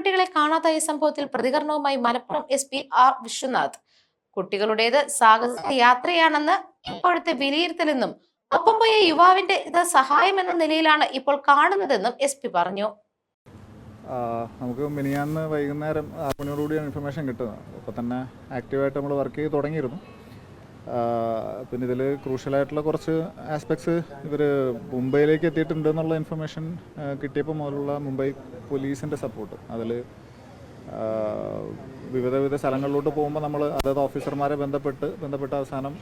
പെൺകുട്ടികളെ കാണാത്ത ഈ സംഭവത്തിൽ പ്രതികരണവുമായി Malappuram S P R Vishwanath. കുട്ടികളുടേത് സാഹസിക യാത്രയാണെന്ന് ഇപ്പോഴത്തെ വിലയിരുത്തലെന്നും ഒപ്പം പോയ യുവാവിന്റെ ഇത് സഹായം എന്ന നിലയിലാണ് ഇപ്പോൾ കാണുന്നതെന്നും എസ് പി പറഞ്ഞു. നമുക്ക് മിനിയാന്ന് വൈകുന്നേരം ആറ് മണിയോടുകൂടിയാണ് ഇൻഫർമേഷൻ കിട്ടുന്നത് അപ്പോൾ തന്നെ ആക്റ്റീവായിട്ട് നമ്മൾ വർക്ക് ചെയ്ത് തുടങ്ങിയിരുന്നു. പിന്നെ ഇതിൽ ക്രൂഷ്യലായിട്ടുള്ള കുറച്ച് ആസ്പെക്ട്സ് ഇവർ മുംബൈയിലേക്ക് എത്തിയിട്ടുണ്ട് എന്നുള്ള ഇൻഫർമേഷൻ കിട്ടിയപ്പോൾ മുതലുള്ള മുംബൈ പോലീസിന്റെ സപ്പോർട്ട് അതിൽ വിവിധ വിവിധ സ്ഥലങ്ങളിലോട്ട് പോകുമ്പോൾ നമ്മൾ അതായത് ഓഫീസർമാരെ ബന്ധപ്പെട്ട് ബന്ധപ്പെട്ട അവസാനം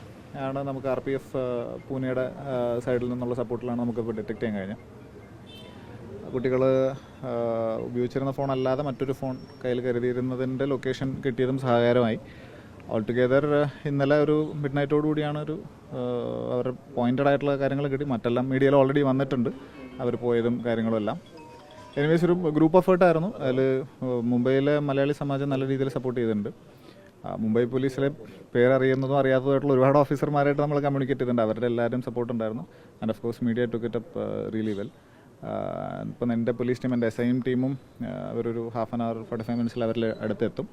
ആണ് നമുക്ക് ആർ പി എഫ് പൂനെയുടെ സൈഡിൽ നിന്നുള്ള സപ്പോർട്ടിലാണ് നമുക്കിപ്പോൾ ഡിറ്റക്ട് ചെയ്യാൻ കഴിഞ്ഞത്. കുട്ടികൾ ഉപയോഗിച്ചിരുന്ന ഫോൺ അല്ലാതെ മറ്റൊരു ഫോൺ കയ്യിൽ കരുതിയിരുന്നതിന്റെ ലൊക്കേഷൻ കിട്ടിയതും സഹായകരമായി ഓൾ ടുഗെദർ ഇന്നലെ ഒരു മിഡ് നൈറ്റോടു കൂടിയാണ് ഒരു അവർ പോയിന്റഡ് ആയിട്ടുള്ള കാര്യങ്ങൾ കിട്ടി. മറ്റെല്ലാം മീഡിയയിൽ ഓൾറെഡി വന്നിട്ടുണ്ട്. അവർ പോയതും കാര്യങ്ങളും എല്ലാം. എനിവേസ് ഒരു ഗ്രൂപ്പ് എഫേർട്ട് ആയിരുന്നു. അതിൽ മുംബൈയിലെ മലയാളി സമാജം നല്ല രീതിയിൽ സപ്പോർട്ട് ചെയ്തിട്ടുണ്ട്. മുംബൈ പോലീസിലെ പേരറിയുന്നതും അറിയാത്തതുമായിട്ടുള്ള ഒരുപാട് ഓഫീസർമാരായിട്ട് നമ്മൾ കമ്മ്യൂണിക്കേറ്റ് ചെയ്തിട്ടുണ്ട്. അവരുടെ എല്ലാവരും സപ്പോർട്ട് ഉണ്ടായിരുന്നു. And of course media took it up really well ഇപ്പം എന്റെ പോലീസ് ടീം എന്റെ എസ് ഐ എം ടീമും അവരൊരു ഹാഫ് ആൻ അവർ ഫോർട്ടി ഫൈവ് മിനിറ്റ്സിൽ അവരിൽ അടുത്തെത്തും.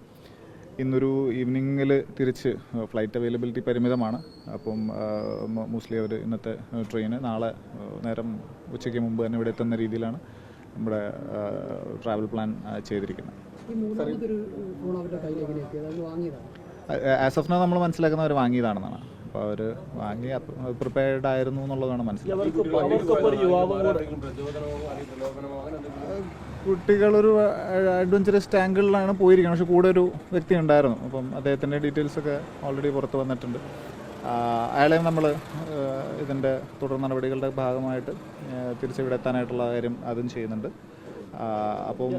ഇന്നൊരു ഈവനിങ്ങിൽ തിരിച്ച് ഫ്ലൈറ്റ് അവൈലബിലിറ്റി പരിമിതമാണ്. അപ്പം മോസ്റ്റ്ലി അവർ ഇന്നത്തെ ട്രെയിന് നാളെ നേരം ഉച്ചയ്ക്ക് മുമ്പ് തന്നെ ഇവിടെ എത്തുന്ന രീതിയിലാണ് നമ്മുടെ ട്രാവൽ പ്ലാൻ ചെയ്തിരിക്കുന്നത്. ആസ് ഓഫ് നോ നമ്മൾ മനസ്സിലാക്കുന്നവർ വാങ്ങിയതാണെന്നാണ്. അപ്പോൾ അവർ വാങ്ങി പ്രിപ്പയർഡ് ആയിരുന്നു എന്നുള്ളതാണ് മനസ്സിലാക്കുന്നത് കുട്ടികളൊരു അഡ്വഞ്ചറസ് ആംഗിളിലാണ് പോയിരിക്കുന്നത്. പക്ഷെ കൂടെ ഒരു വ്യക്തി ഉണ്ടായിരുന്നു. അപ്പം അദ്ദേഹത്തിന്റെ ഡീറ്റെയിൽസ് ഒക്കെ ഓൾറെഡി പുറത്ത് വന്നിട്ടുണ്ട്. അയാളെയും നമ്മൾ ഇതിന്റെ തുടർ നടപടികളുടെ ഭാഗമായിട്ട് തിരിച്ചു തിരിച്ചിവിടെ എത്താനായിട്ടുള്ള കാര്യം അതും ചെയ്യുന്നുണ്ട്. അപ്പം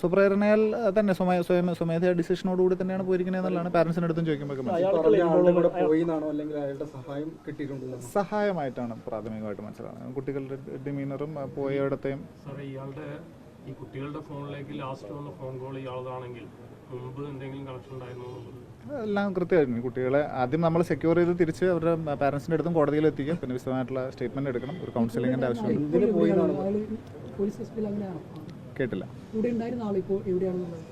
സുപ്രേരണയാൽ തന്നെ സ്വമേ സ്വയം സ്വമേധയാ ഡിസിഷനോടുകൂടി തന്നെയാണ് പോയിരിക്കുന്നത് എന്നുള്ളതാണ് പാരൻസിന്റെ അടുത്തും ചോദിക്കുമ്പോൾ സഹായമായിട്ടാണ് പ്രാഥമികമായിട്ട് മനസ്സിലാകുന്നത് കുട്ടികളുടെ ഡിമീനറും പോയയിടത്തെയും ഇയാളുടെ ഈ കുട്ടികളുടെ ഫോണിലേക്ക് ലാസ്റ്റ് വന്ന ഫോൺ കോൾ ഇയാളതാണെങ്കിൽ മുമ്പ് എന്തെങ്കിലും കണക്ഷൻ ഉണ്ടായിരുന്നു എല്ലാം കൃത്യമായിരുന്നു. കുട്ടികളെ ആദ്യം നമ്മൾ സെക്യൂർ ചെയ്ത് തിരിച്ച് അവരുടെ പാരന്റ്സിന്റെ അടുത്തും കോടതിയിൽ എത്തിക്കുക പിന്നെ വിശദമായിട്ടുള്ള സ്റ്റേറ്റ്മെന്റ് എടുക്കണം. ഒരു കൗൺസിലിംഗിന്റെ ആവശ്യമുണ്ട് പോലീസ് അങ്ങനെയാണോ കേട്ടില്ല. കൂടെ ഉണ്ടായിരുന്ന ആളിപ്പോൾ എവിടെയാണെന്നുള്ളത്?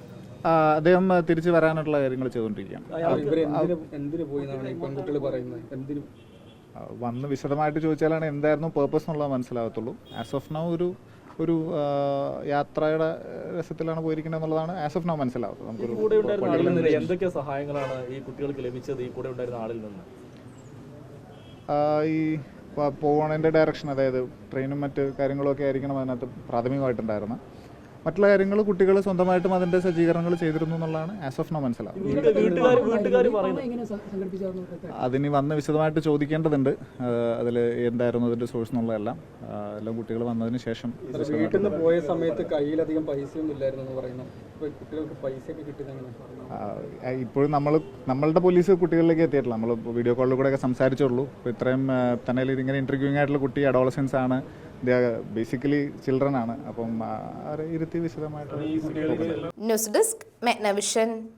ആ, അദ്ദേഹം തിരിച്ചു വരാനുള്ള കാര്യങ്ങൾ ചെയ്തുകൊണ്ടിരിക്കുകയാണ്. ഇവർ എന്തിനു എന്തിനു പോയി ഈ പെൺകുട്ടികൾ പറയുന്നത്? എന്തിനു? ആ, വന്ന് വിശദമായിട്ട് ചോദിച്ചാലാണ് എന്തായിരുന്നു പേർപ്പസ് എന്നുള്ളത് മനസ്സിലാകത്തുള്ളൂ. ആസ് ഓഫ് നൗ ഒരു ഒരു യാത്രയുടെ രസത്തിലാണ് പോയിരിക്കുന്നത് എന്നുള്ളതാണ് ആസ് ഓഫ് നൗ മനസ്സിലാവുന്നത് നമുക്ക് ഉണ്ടായിരുന്ന ആളിൽ നിന്ന് എന്തൊക്കെ സഹായങ്ങളാണ് ഈ കുട്ടികൾക്ക് ലഭിച്ചത് ഈ കൂടെ ഉണ്ടായിരുന്ന ആളിൽ നിന്ന്? ഈ പ- പോകണതിന്റെ ഡയറക്ഷൻ അതായത് ട്രെയിനും മറ്റ് കാര്യങ്ങളൊക്കെ ആയിരിക്കണം അതിനകത്ത് പ്രാഥമികമായിട്ടുണ്ടായിരുന്നത്. മറ്റുള്ള കാര്യങ്ങൾ കുട്ടികൾ സ്വന്തമായിട്ടും അതിന്റെ സജ്ജീകരണങ്ങൾ ചെയ്തിരുന്നു എന്നുള്ളതാണ് ആസ് ഓഫ് നോ മനസ്സിലാവും അതിന് വന്ന് വിശദമായിട്ട് ചോദിക്കേണ്ടതുണ്ട്. അതിൽ എന്തായിരുന്നു അതിന്റെ സോഴ്സ് എന്നുള്ളതെല്ലാം. എല്ലാം കുട്ടികൾ വന്നതിന് ശേഷം വീട്ടിൽ നിന്ന് പോയ സമയത്ത് കയ്യിലധികം പൈസയൊന്നും ഇല്ലായിരുന്നു എന്ന് പറയുന്നു. ഇപ്പോഴും നമ്മൾ നമ്മളുടെ പോലീസ് കുട്ടികളിലേക്ക് എത്തിയിട്ടില്ല. നമ്മൾ വീഡിയോ കോളിൽ കൂടെ ഒക്കെ സംസാരിച്ചുള്ളൂ ഇപ്പോൾ ഇത്രയും തന്നെ ഇതിങ്ങനെ ഇന്റർവ്യൂയിങ് ആയിട്ടുള്ള കുട്ടി അഡോളസൻസ് ആണ്. ബേസിക്കലി ചിൽഡ്രൻ ആണ്. അപ്പം ഇരുത്തി വിശദമായിട്ട് ന്യൂസ് ഡെസ്ക് മെഗ്നവിഷൻ.